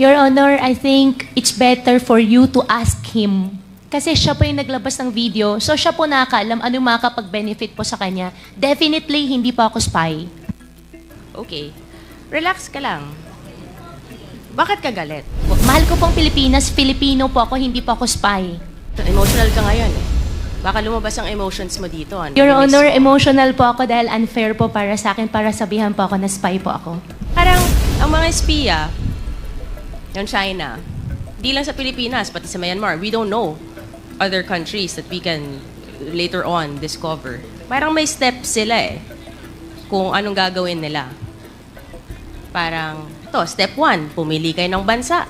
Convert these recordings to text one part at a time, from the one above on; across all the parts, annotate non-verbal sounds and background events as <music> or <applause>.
Your Honor, I think it's better for you to ask him. Kasi siya po yung naglabas ng video, so siya po nakakaalam ano yung makakapag-benefit po sa kanya. Definitely, hindi po ako spy. Okay. Relax ka lang. Bakit ka galit? Mahal ko pong Pilipinas, Filipino po ako, hindi po ako spy. Emotional ka ngayon eh. Baka lumabas ang emotions mo dito. Ano? Your Honor, mo. emotional po ako dahil unfair po para sa akin, para sabihan po ako na spy po ako. Parang ang mga espiya, yung China, di lang sa Pilipinas, pati sa Myanmar, we don't know other countries that we can later on discover. Parang may steps sila eh, kung anong gagawin nila. Parang, ito, step one, pumili kayo ng bansa.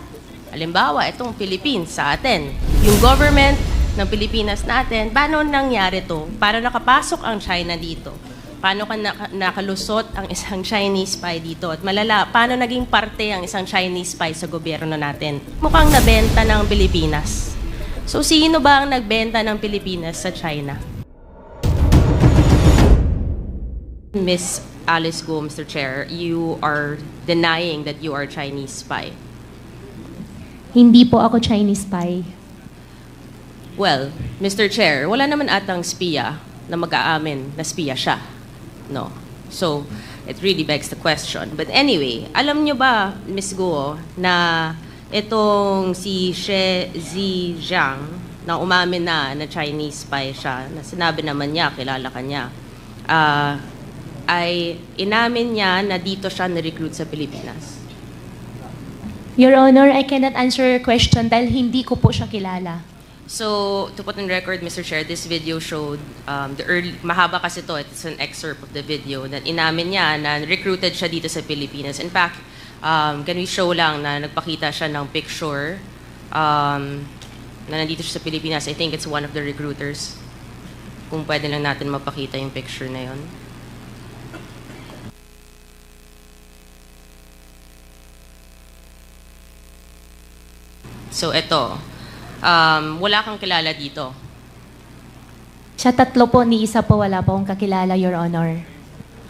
Halimbawa, itong Philippines sa atin. Yung government ng Pilipinas natin, paano nangyari to? Para nakapasok ang China dito? Paano ka naka- nakalusot ang isang Chinese spy dito? At malala, paano naging parte ang isang Chinese spy sa gobyerno natin? Mukhang nabenta ng Pilipinas. So, sino ba ang nagbenta ng Pilipinas sa China? Miss Alice Go, Mr. Chair, you are denying that you are Chinese spy. Hindi po ako Chinese spy. Well, Mr. Chair, wala naman atang spiya na mag-aamin na spiya siya. No. So, it really begs the question. But anyway, alam nyo ba, Miss Guo, na itong si She Zijiang, na umamin na na Chinese spy siya, na sinabi naman niya, kilala ka niya, ah, ay inamin niya na dito siya na-recruit sa Pilipinas. Your Honor, I cannot answer your question dahil hindi ko po siya kilala. So, to put on record, Mr. Chair, this video showed um, the early, mahaba kasi to, it's an excerpt of the video, that inamin niya na recruited siya dito sa Pilipinas. In fact, um, can we show lang na nagpakita siya ng picture um, na nandito siya sa Pilipinas. I think it's one of the recruiters. Kung pwede lang natin mapakita yung picture na yon. So, eto. Um, wala kang kilala dito. Sa tatlo po, ni isa po wala po akong kakilala, Your Honor.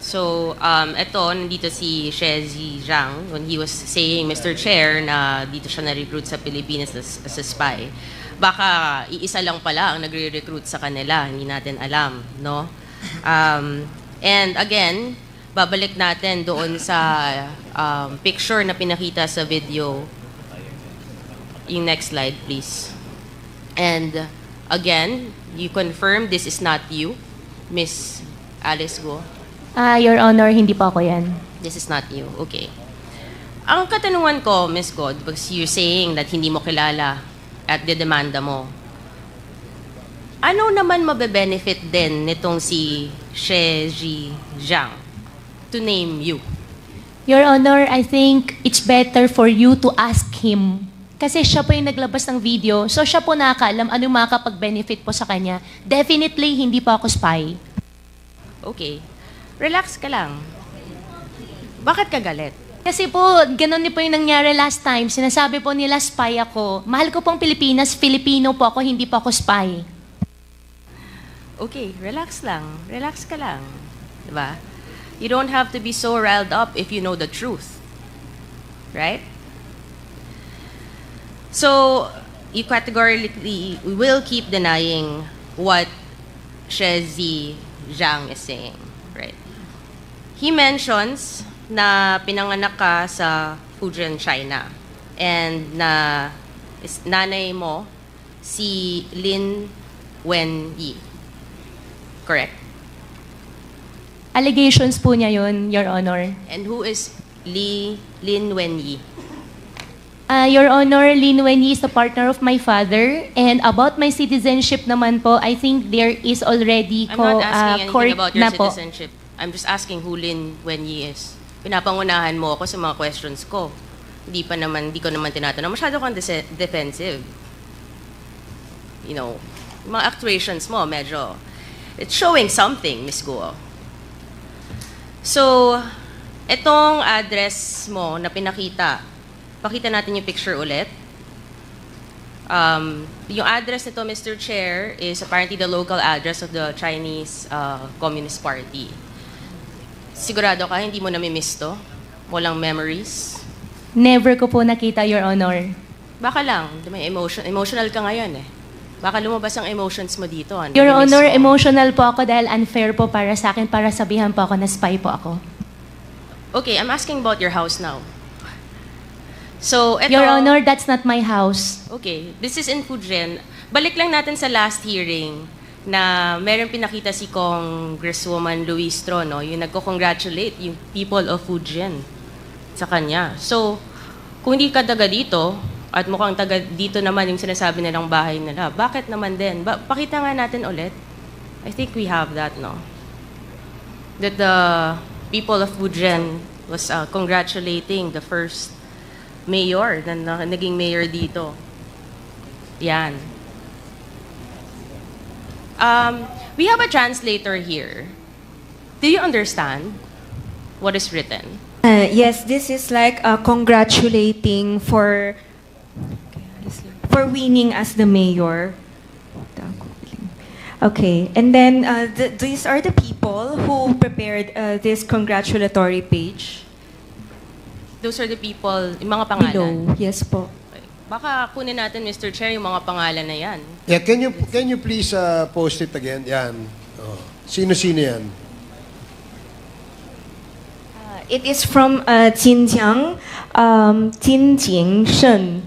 So, um, ito, nandito si Shezi Zhang when he was saying, Mr. Chair, na dito siya na-recruit sa Pilipinas as, as a spy. Baka iisa lang pala ang nagre-recruit sa kanila, hindi natin alam, no? Um, and again, babalik natin doon sa um, picture na pinakita sa video. Yung next slide, please. And again, you confirm this is not you, Miss Alice Go. Ah, Your Honor, hindi po ako yan. This is not you. Okay. Ang katanungan ko, Miss God, because you're saying that hindi mo kilala at dedemanda mo, ano naman mabe-benefit din nitong si She Ji Zhang to name you? Your Honor, I think it's better for you to ask him. Kasi siya po yung naglabas ng video, so siya po nakakaalam ano yung makakapag-benefit po sa kanya. Definitely, hindi po ako spy. Okay. Relax ka lang. Bakit ka galit? Kasi po, ganun po yung nangyari last time. Sinasabi po nila spy ako. Mahal ko pong Pilipinas, Filipino po ako, hindi po ako spy. Okay, relax lang. Relax ka lang. Diba? You don't have to be so riled up if you know the truth. Right? So, you categorically will keep denying what Shezi Zhang is saying. Right? He mentions na pinanganak ka sa Fujian, China. And na is, nanay mo si Lin Wenyi. Correct. Allegations po niya yun, Your Honor. And who is Li Lin Wenyi? Ah, Your Honor, Lin Wenyi is the partner of my father. And about my citizenship naman po, I think there is already I'm ko, not asking ah, anything court about your na po. citizenship. I'm just asking who Lin Wenyi is. Pinapangunahan mo ako sa mga questions ko. Hindi pa naman, hindi ko naman tinatanong. Masyado kang dese- defensive. You know, mga actuations mo, medyo, it's showing something, Miss Guo. So, etong address mo na pinakita, pakita natin yung picture ulit. Um, yung address nito, Mr. Chair, is apparently the local address of the Chinese uh, Communist Party. Sigurado ka, hindi mo namimiss to? Walang memories? Never ko po nakita, Your Honor. Baka lang, may emotion, emotional ka ngayon eh. Baka lumabas ang emotions mo dito. Ano, Your Honor, mo. emotional po ako dahil unfair po para sa akin para sabihan po ako na spy po ako. Okay, I'm asking about your house now. So, eto, Your Honor, that's not my house. Okay, this is in Fujian. Balik lang natin sa last hearing na meron pinakita si Congresswoman Luis Trono, yung nagko-congratulate yung people of Fujian sa kanya. So, kung hindi ka taga dito, at mukhang taga dito naman yung sinasabi nilang bahay nila, bakit naman din? Ba- pakita nga natin ulit. I think we have that, no? That the people of Fujian was uh, congratulating the first mayor na, na naging mayor dito. Yan. Um, we have a translator here. Do you understand what is written? Uh, yes, this is like uh, congratulating for for winning as the mayor. Okay, and then uh, th- these are the people who prepared uh, this congratulatory page Those are the people, yung mga pangalan. below. Yes po. Baka kunin natin, Mr. Chair, yung mga pangalan na yan. Yeah, can you can you please uh, post it again? Yan. Oh. Sino-sino yan? Uh, it is from uh, Xinjiang, um, Jinjing Shen.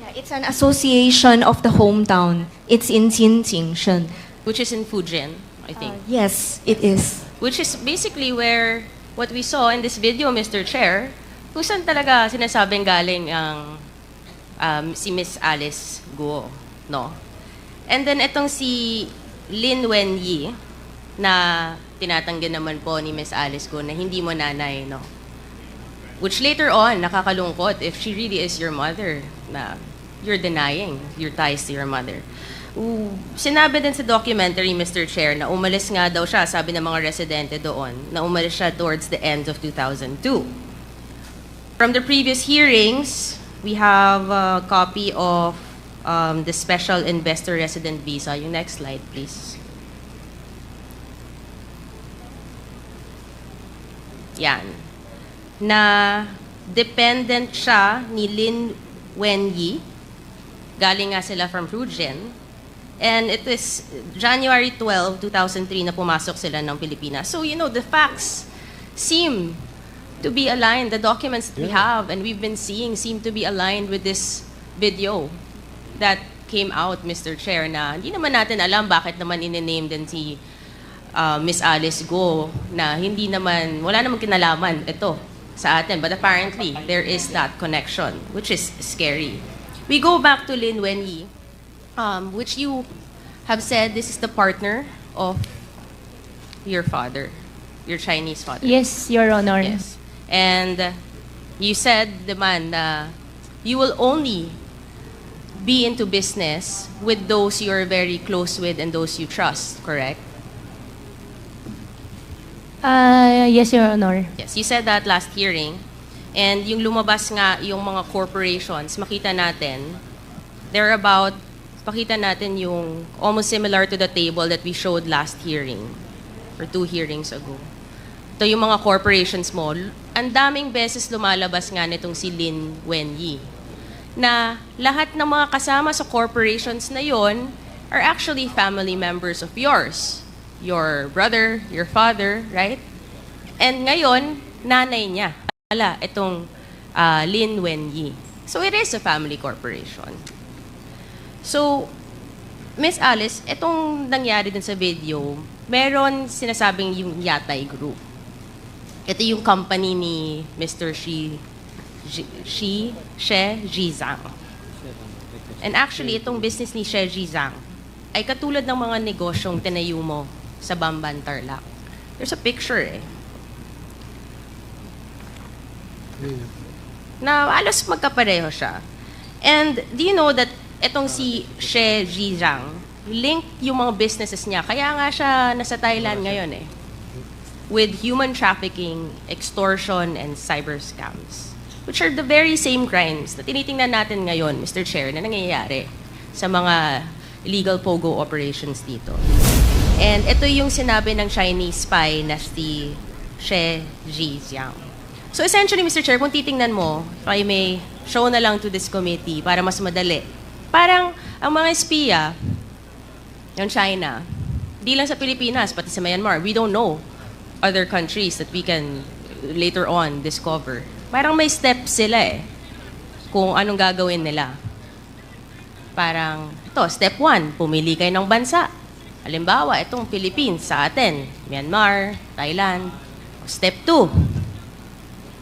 Yeah, it's an association of the hometown. It's in Jinjing Shen. Which is in Fujian, I think. Uh, yes, it is. Which is basically where what we saw in this video, Mr. Chair, kung saan talaga sinasabing galing ang um, si Miss Alice Guo, no? And then itong si Lin Wen Yi, na tinatanggi naman po ni Miss Alice Guo na hindi mo nanay, no? Which later on, nakakalungkot if she really is your mother, na you're denying your ties to your mother. Sinabi din sa documentary, Mr. Chair, na umalis nga daw siya, sabi ng mga residente doon, na umalis siya towards the end of 2002. From the previous hearings, we have a copy of um, the special investor resident visa. Yung next slide, please. Yan. Na dependent siya ni Lin Wenyi. Galing nga sila from Fujian. And it is January 12, 2003 na pumasok sila ng Pilipinas. So, you know, the facts seem to be aligned. The documents that we have and we've been seeing seem to be aligned with this video that came out, Mr. Chair, na hindi naman natin alam bakit naman in-name din si uh, Miss Alice Go na hindi naman, wala namang kinalaman ito sa atin. But apparently, there is that connection, which is scary. We go back to Lin Wenyi, um, which you have said this is the partner of your father, your Chinese father. Yes, Your Honor. Yes. And uh, you said, naman, na you will only be into business with those you're very close with and those you trust, correct? Uh, yes, Your Honor. Yes, you said that last hearing. And yung lumabas nga yung mga corporations, makita natin, they're about, pakita natin yung almost similar to the table that we showed last hearing, or two hearings ago. Ito yung mga corporations mo. Ang daming beses lumalabas nga nitong si Lin Wenyi na lahat ng mga kasama sa corporations na yon are actually family members of yours. Your brother, your father, right? And ngayon, nanay niya. Ala, itong ah, Lin Wenyi. So it is a family corporation. So, Miss Alice, itong nangyari din sa video, meron sinasabing yung Yatay Group. Ito yung company ni Mr. Shi, Shi, Shi She Jizang. And actually, itong business ni She Jizang ay katulad ng mga negosyong tinayo mo sa Bamban Tarlac. There's a picture eh. Na alos magkapareho siya. And do you know that itong si She Jizang, link yung mga businesses niya. Kaya nga siya nasa Thailand ngayon eh. With human trafficking, extortion, and cyber scams. Which are the very same crimes na tinitingnan natin ngayon, Mr. Chair, na nangyayari sa mga illegal POGO operations dito. And ito yung sinabi ng Chinese spy na si She Jijiang. So essentially, Mr. Chair, kung titingnan mo, if I may show na lang to this committee para mas madali. Parang ang mga espiya, yung China, di lang sa Pilipinas, pati sa Myanmar, we don't know other countries that we can later on discover. Parang may steps sila eh, kung anong gagawin nila. Parang, ito, step one, pumili kayo ng bansa. Halimbawa, itong Philippines sa atin, Myanmar, Thailand. Step two,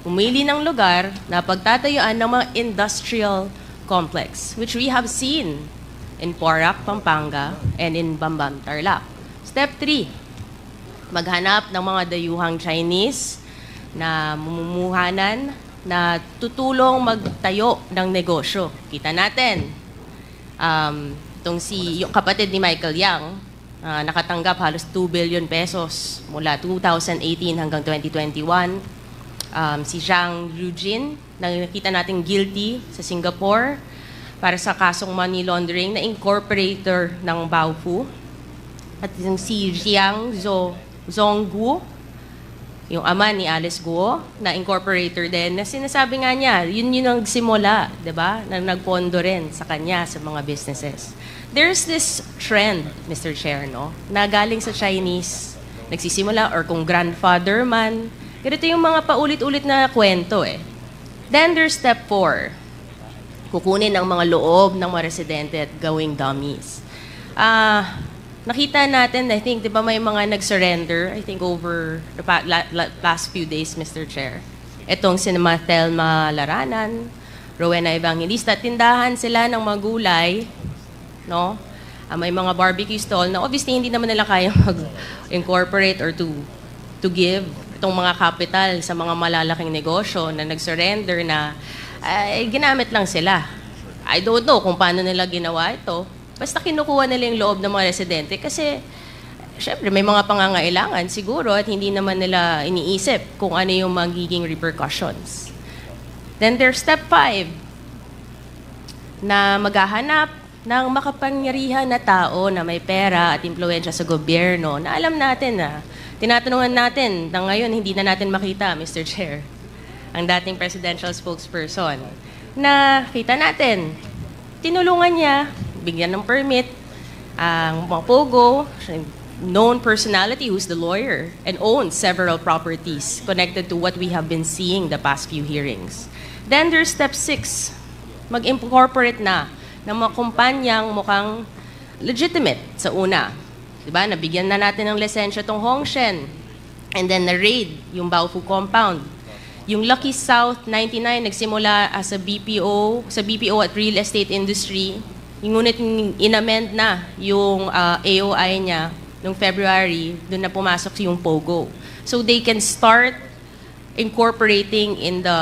pumili ng lugar na pagtatayuan ng mga industrial complex, which we have seen in Porac, Pampanga, and in Bambam, Tarlac. Step 3, maghanap ng mga dayuhang Chinese na mumumuhanan na tutulong magtayo ng negosyo. Kita natin, um, itong si, yung kapatid ni Michael Yang, ah, nakatanggap halos 2 billion pesos mula 2018 hanggang 2021 um, si Zhang Yujin, na nakita natin guilty sa Singapore para sa kasong money laundering na incorporator ng Baofu. At yung si Jiang Zhou, Zhongguo, yung ama ni Alice Guo, na incorporator din, na sinasabi nga niya, yun yun ang simula, di ba, na nagpondo rin sa kanya sa mga businesses. There's this trend, Mr. Chair, no, na galing sa Chinese, nagsisimula, or kung grandfather man, ganito yung mga paulit-ulit na kwento eh. Then there's step four, kukunin ang mga loob ng mga residente at gawing dummies. Ah, nakita natin, I think, di ba may mga nag-surrender, I think over the pa- la- la- last few days, Mr. Chair. Itong sinema Thelma Laranan, Rowena Evangelista, tindahan sila ng mga gulay, no? Ah, may mga barbecue stall na obviously hindi naman nila kaya <laughs> mag-incorporate or to to give itong mga capital sa mga malalaking negosyo na nag-surrender na ay, ginamit lang sila. I don't know kung paano nila ginawa ito. Basta kinukuha nila yung loob ng mga residente kasi syempre may mga pangangailangan siguro at hindi naman nila iniisip kung ano yung magiging repercussions. Then there's step five na maghahanap ng makapangyarihan na tao na may pera at impluensya sa gobyerno na alam natin na tinatanungan natin na ngayon hindi na natin makita, Mr. Chair, ang dating presidential spokesperson, na kita natin, tinulungan niya, bigyan ng permit, ang mga pogo, known personality who's the lawyer, and owns several properties connected to what we have been seeing the past few hearings. Then there's step six, mag-incorporate na ng mga kumpanyang mukhang legitimate sa una. Diba? Nabigyan na natin ng lisensya tong Hongshen. And then na-raid yung Baofu compound. Yung Lucky South 99 nagsimula as a BPO, sa BPO at real estate industry. Ngunit inamend na yung uh, AOI niya noong February, doon na pumasok yung POGO. So they can start incorporating in the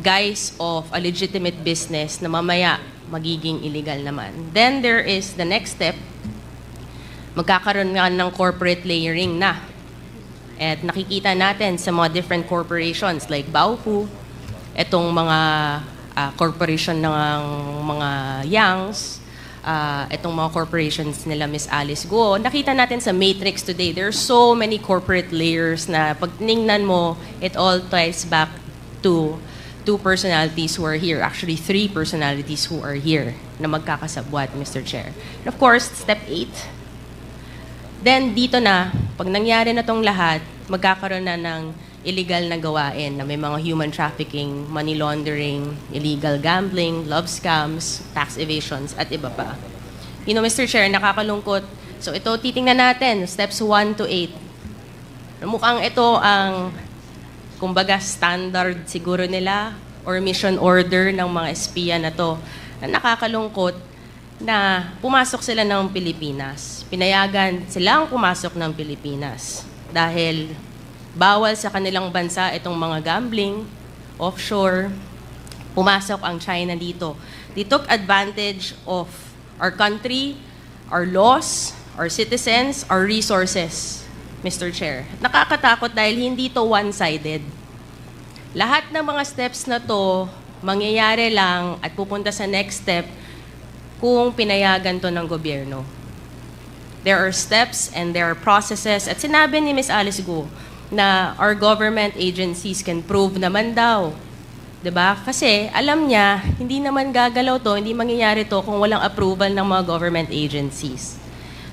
guise of a legitimate business na mamaya magiging illegal naman. Then there is the next step, magkakaroon nga ng corporate layering na. At nakikita natin sa mga different corporations like Baofu, itong mga ah, corporation ng mga Yangs, ah, itong mga corporations nila Miss Alice Go. Nakita natin sa Matrix today, there are so many corporate layers na pag tinignan mo, it all ties back to two personalities who are here. Actually, three personalities who are here na magkakasabwat, Mr. Chair. And of course, step eight, Then dito na, pag nangyari na tong lahat, magkakaroon na ng illegal na gawain na may mga human trafficking, money laundering, illegal gambling, love scams, tax evasions, at iba pa. You know, Mr. Chair, nakakalungkot. So ito, titingnan natin, steps 1 to 8. Mukhang ito ang, kumbaga, standard siguro nila or mission order ng mga espiya na to na nakakalungkot na pumasok sila ng Pilipinas. Pinayagan silang pumasok ng Pilipinas dahil bawal sa kanilang bansa itong mga gambling, offshore, pumasok ang China dito. They took advantage of our country, our laws, our citizens, our resources, Mr. Chair. Nakakatakot dahil hindi to one-sided. Lahat ng mga steps na to, mangyayari lang at pupunta sa next step kung pinayagan to ng gobyerno. There are steps and there are processes. At sinabi ni Ms. Alice Gu, na our government agencies can prove naman daw. ba? Kasi alam niya, hindi naman gagalaw to, hindi mangyayari to kung walang approval ng mga government agencies.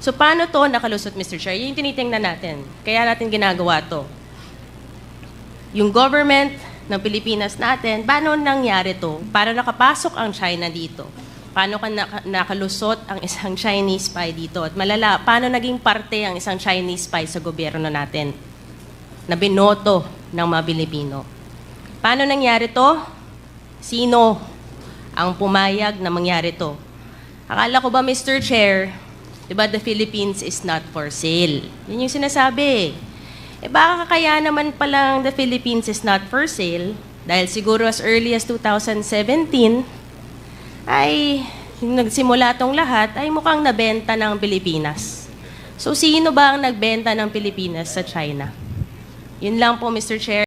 So paano to nakalusot, Mr. Chair? Yun yung tinitingnan natin. Kaya natin ginagawa to. Yung government ng Pilipinas natin, paano nangyari to? Para nakapasok ang China dito? Paano ka naka- nakalusot ang isang <laughs> Chinese spy dito? At malala, paano naging parte ang isang Chinese spy sa gobyerno natin na binoto ng mga Pilipino? Paano nangyari to? Sino ang pumayag na mangyari to? Akala ko ba, Mr. Chair, di ba the Philippines is not for sale? Yun yung sinasabi. Eh baka kaya naman palang the Philippines is not for sale dahil siguro as early as 2017 ay nagsimula tong lahat ay mukhang nabenta ng Pilipinas. So sino ba ang nagbenta ng Pilipinas sa China? Yun lang po, Mr. Chair.